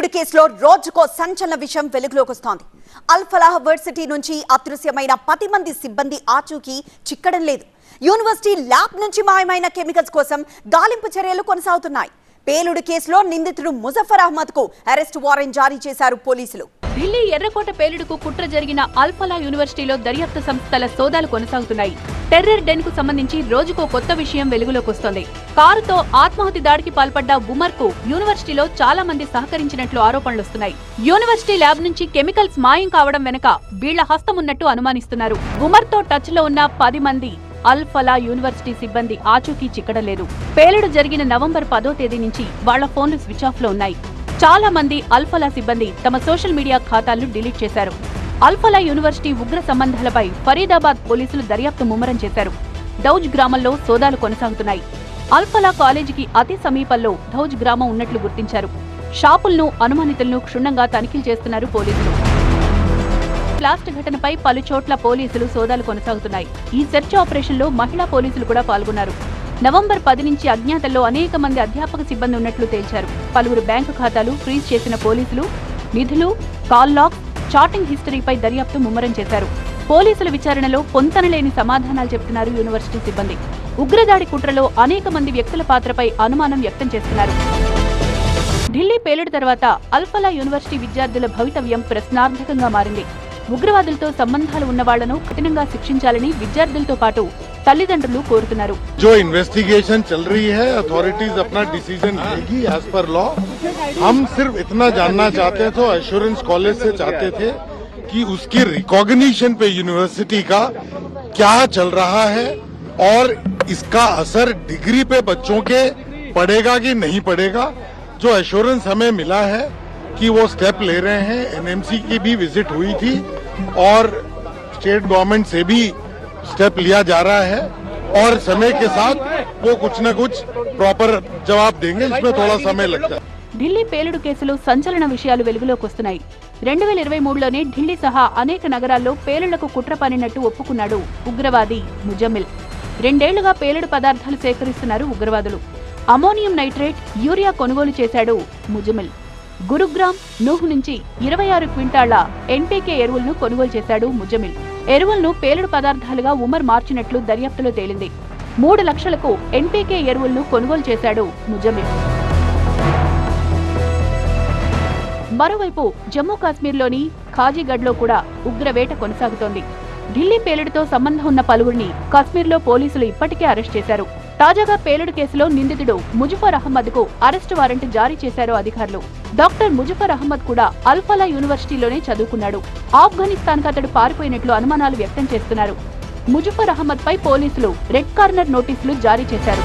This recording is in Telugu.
పేలుడు కేసులో రోజుకో సంచలన విషయం వెలుగులోకి వస్తోంది. అల్ఫలాహ్ వర్సిటీ నుంచి అదృశ్యమైన పది మంది సిబ్బంది ఆచూకీ చిక్కడం లేదు. యూనివర్సిటీ ల్యాబ్ నుంచి మాయమైన కెమికల్స్ కోసం గాలింపు చర్యలు కొనసాగుతున్నాయి. పేలుడు కేసులో నిందితుడు ముజఫర్ అహ్మద్కు అరెస్ట్ వారెంట్ జారీ చేశారు పోలీసులు. ఢిల్లీ ఎర్రకోట పేలుడుకు కుట్ర జరిగిన అల్ఫలా యూనివర్సిటీలో దర్యాప్తు సంస్థల సోదాలు కొనసాగుతున్నాయి. టెర్రర్ డెన్కు సంబంధించి రోజుకో కొత్త విషయం వెలుగులోకి వస్తోంది. కారుతో ఆత్మహత్య దాడికి పాల్పడ్డ ఉమర్కు యూనివర్సిటీలో చాలా మంది సహకరించినట్లు ఆరోపణలు వస్తున్నాయి. యూనివర్సిటీ ల్యాబ్ నుంచి కెమికల్స్ మాయం కావడం వెనుక వీళ్ళ హస్తం ఉన్నట్టు అనుమానిస్తున్నారు. ఉమర్తో టచ్లో ఉన్న పది మంది అల్ ఫలా యూనివర్సిటీ సిబ్బంది ఆచూకీ చిక్కడలేదు. పేలుడు జరిగిన నవంబర్ పదో తేదీ నుంచి వాళ్ళ ఫోన్లు స్విచ్ ఆఫ్లో ఉన్నాయి. చాలా మంది అల్ఫలా సిబ్బంది తమ సోషల్ మీడియా ఖాతాలను డిలీట్ చేశారు. అల్ఫలా యూనివర్సిటీ ఉగ్ర సంబంధాలపై ఫరీదాబాద్ పోలీసులు దర్యాప్తు ముమ్మరం చేశారు. దౌజ్ గ్రామంలో సోదాలు కొనసాగుతున్నాయి. అల్ఫలా కాలేజీకి అతి సమీపంలో దౌజ్ గ్రామం ఉన్నట్లు గుర్తించారు. షాపులను అనుమానితులను క్షుణ్ణంగా తనిఖీలు చేస్తున్నారు పోలీసులు. బ్లాస్ట్ ఘటనపై పలు చోట్ల పోలీసులు సోదాలు కొనసాగుతున్నాయి. ఈ సెర్చ్ ఆపరేషన్లో మహిళా పోలీసులు కూడా పాల్గొన్నారు. నవంబర్ పది నుంచి అజ్ఞాతంలో అనేక మంది అధ్యాపక సిబ్బంది ఉన్నట్లు తేల్చారు. పలువురు బ్యాంకు ఖాతాలు ఫ్రీజ్ చేసిన పోలీసులు నిధులు కాల్ లాక్ చాటింగ్ హిస్టరీపై దర్యాప్తు ముమ్మరం చేశారు. పోలీసుల విచారణలో పొంతనలేని సమాధానాలు చెబుతున్నారు యూనివర్సిటీ సిబ్బంది. ఉగ్రదాడి కుట్రలో అనేక మంది వ్యక్తుల పాత్రపై అనుమానం వ్యక్తం చేస్తున్నారు. ఢిల్లీ పేలుడు తర్వాత అల్ఫలా యూనివర్సిటీ విద్యార్థుల భవితవ్యం ప్రశ్నార్థకంగా మారింది. ఉగ్రవాదులతో సంబంధాలు ఉన్న వాళ్లను కఠినంగా శిక్షించాలని విద్యార్థులతో పాటు తల్లిదండ్రులు కోరుతున్నారు जो इन्वेस्टिगेशन चल रही है अथॉरिटीज अपना डिसीजन लेगी एज पर लॉ हम सिर्फ इतना जानना चाहते थे एश्योरेंस कॉलेज से चाहते थे कि उसकी रिकॉग्निशन पे यूनिवर्सिटी का क्या चल रहा है और इसका असर डिग्री पे बच्चों के पड़ेगा कि नहीं पड़ेगा जो एश्योरेंस हमें मिला है कि वो स्टेप ले रहे हैं एनएमसी की भी विजिट हुई थी और स्टेट गवर्नमेंट से भी स्टेप लिया जा रहा है और समय के साथ वो कुछ न कुछ प्रॉपर जवाब देंगे इसमें थोड़ा समय लगता है ఢిల్లీ పేలుడు కేసులో సంచలన విషయాలు వెలుగులోకి వస్తున్నాయి రెండు వేల ఇరవై మూడులోనే ఢిల్లీ సహా అనేక నగరాల్లో పేలుళ్లకు కుట్ర పనినట్టు ఒప్పుకున్నాడు ఉగ్రవాది ముజమ్మిల్ రెండేళ్లుగా పేలుడు పదార్థాలు సేకరిస్తున్నారు ఉగ్రవాదులు అమోనియం నైట్రేట్ యూరియా కొనుగోలు చేశాడు ముజమిల్ గురుగ్రామ్ నూహ్ నుంచి ఇరవై ఆరు క్వింటాళ్ళ ఎన్పీకే ఎరువులను కొనుగోలు చేశాడు ముజమిల్ ఎరువులను పేలుడు పదార్థాలుగా ఉమర్ మార్చినట్లు దర్యాప్తులో తేలింది. మూడు లక్షలకు ఎన్పీకే ఎరువులను కొనుగోలు చేశాడు ముజమిల్ మరోవైపు జమ్మూ కాశ్మీర్లోని ఖాజీగఢ్లో కూడా ఉగ్రవేట కొనసాగుతోంది. ఢిల్లీ పేలుడుతో సంబంధం ఉన్న పలువురిని కాశ్మీర్లో పోలీసులు ఇప్పటికే అరెస్ట్ చేశారు. తాజాగా పేలుడు కేసులో నిందితుడు ముజఫర్ అహ్మద్కు అరెస్టు వారెంట్ జారీ చేశారు అధికారులు. డాక్టర్ ముజఫర్ అహ్మద్ కూడా అల్ఫలా యూనివర్సిటీలోనే చదువుకున్నాడు. ఆఫ్ఘనిస్తాన్ అతడు పారిపోయినట్లు అనుమానాలు వ్యక్తం చేస్తున్నారు. ముజఫర్ అహ్మద్ పై పోలీసులు రెడ్ కార్నర్ నోటీసులు జారీ చేశారు.